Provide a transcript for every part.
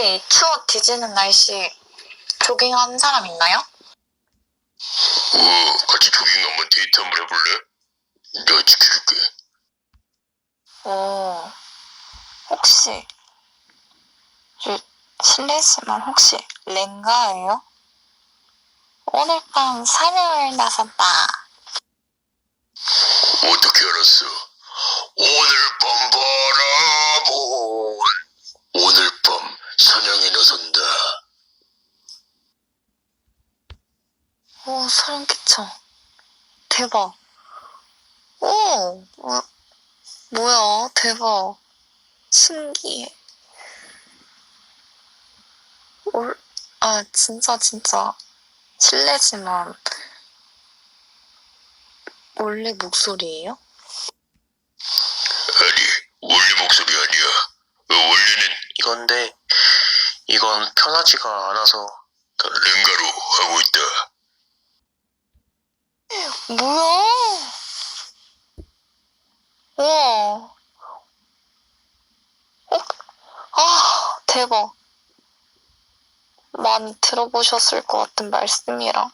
혹시 추워 뒤지는 날씨 조깅하는 사람 있나요? 어, 같이 조깅 한번 데이트 한번 해볼래? 내가 지켜줄게. 오, 혹시, 그, 실례지만 혹시 렌가예요? 오늘 밤 사냥을 나선다. 어떻게 오, 소름 끼쳐. 대박. 오, 뭐, 뭐야, 대박. 신기해. 올, 아, 진짜, 진짜. 실례지만, 원래 목소리예요? 아니, 원래 목소리 아니야. 어, 원래는 이건데 이건 편하지가 않아서 다 랭가로 하고 있다. 뭐야? 우와. 어? 아, 대박. 많이 들어보셨을 것 같은 말씀이라.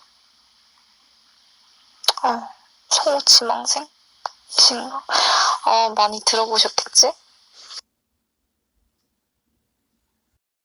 아, 성우 지망생? 진가? 아, 많이 들어보셨겠지?